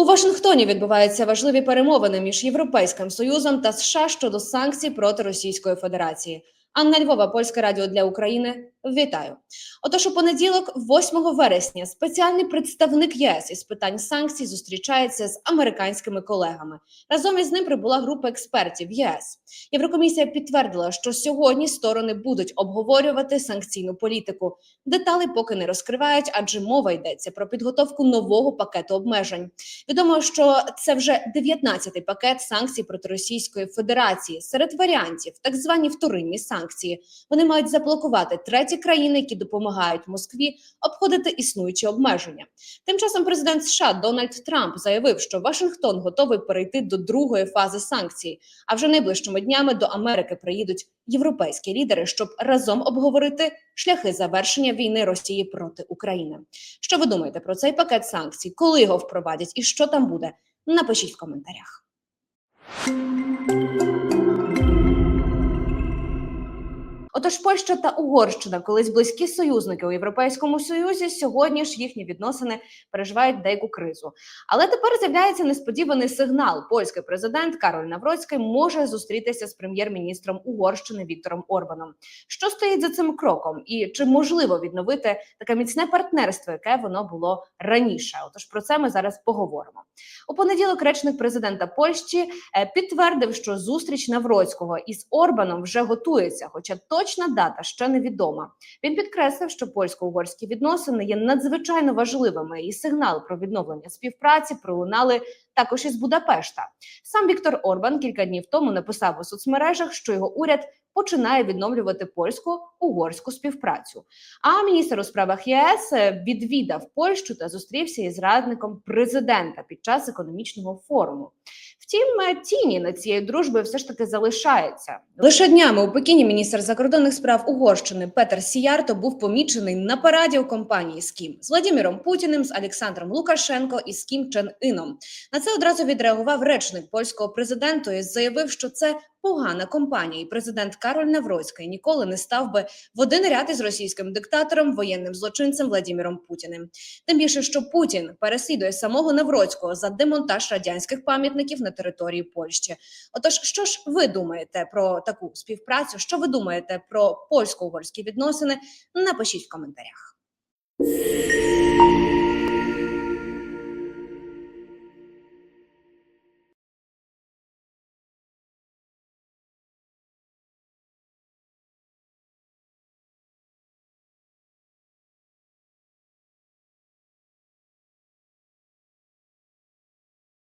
У Вашингтоні відбуваються важливі перемовини між Європейським Союзом та США щодо санкцій проти Російської Федерації. Анна Львова, Польське Радіо для України. Вітаю. Отож, у понеділок, 8 вересня, спеціальний представник ЄС із питань санкцій зустрічається з американськими колегами. Разом із ним прибула група експертів ЄС. Єврокомісія підтвердила, що сьогодні сторони будуть обговорювати санкційну політику. Деталі поки не розкривають, адже мова йдеться про підготовку нового пакету обмежень. Відомо, що це вже 19-й пакет санкцій проти Російської Федерації. Серед варіантів так звані вторинні санкції. Вони мають заблокувати треті країни, які допомагають Москві обходити існуючі обмеження. Тим часом президент США Дональд Трамп заявив, що Вашингтон готовий перейти до другої фази санкцій. А вже найближчими днями до Америки приїдуть європейські лідери, щоб разом обговорити шляхи завершення війни Росії проти України. Що ви думаєте про цей пакет санкцій? Коли його впровадять і що там буде? Напишіть в коментарях. Отож, Польща та Угорщина, колись близькі союзники у Європейському Союзі, сьогодні ж їхні відносини переживають деяку кризу. Але тепер з'являється несподіваний сигнал. Польський президент Кароль Навроцький може зустрітися з прем'єр-міністром Угорщини Віктором Орбаном. Що стоїть за цим кроком, і чи можливо відновити таке міцне партнерство, яке воно було раніше? Отож, про це ми зараз поговоримо. У понеділок речник президента Польщі е, підтвердив, що зустріч Навроцького із Орбаном вже готується, хоча точна дата ще невідома. Він підкреслив, що польсько-угорські відносини є надзвичайно важливими, і сигнал про відновлення співпраці пролунали також із Будапешта. Сам Віктор Орбан кілька днів тому написав у соцмережах, що його уряд починає відновлювати польсько-угорську співпрацю. А міністр у справах ЄС е, відвідав Польщу та зустрівся із радником президента під час економічного форуму. Втім, е, тіні над цією дружбою все ж таки залишається. Лише днями у Пекіні міністр закордонних справ Угорщини Петер Сіярто був помічений на параді у компанії з Кім з Владимиром Путіним, з Олександром Лукашенко і з Кім Чен Іном. На це одразу відреагував речник польського президенту і заявив, що це погана компанія, і президент Кароль Навроцький ніколи не став би в один ряд із російським диктатором, воєнним злочинцем Владимиром Путіним. Тим більше, що Путін переслідує самого Навроцького за демонтаж радянських пам'ятників на території Польщі. Отож, що ж ви думаєте про таку співпрацю? Що ви думаєте про польсько-угорські відносини? Напишіть в коментарях.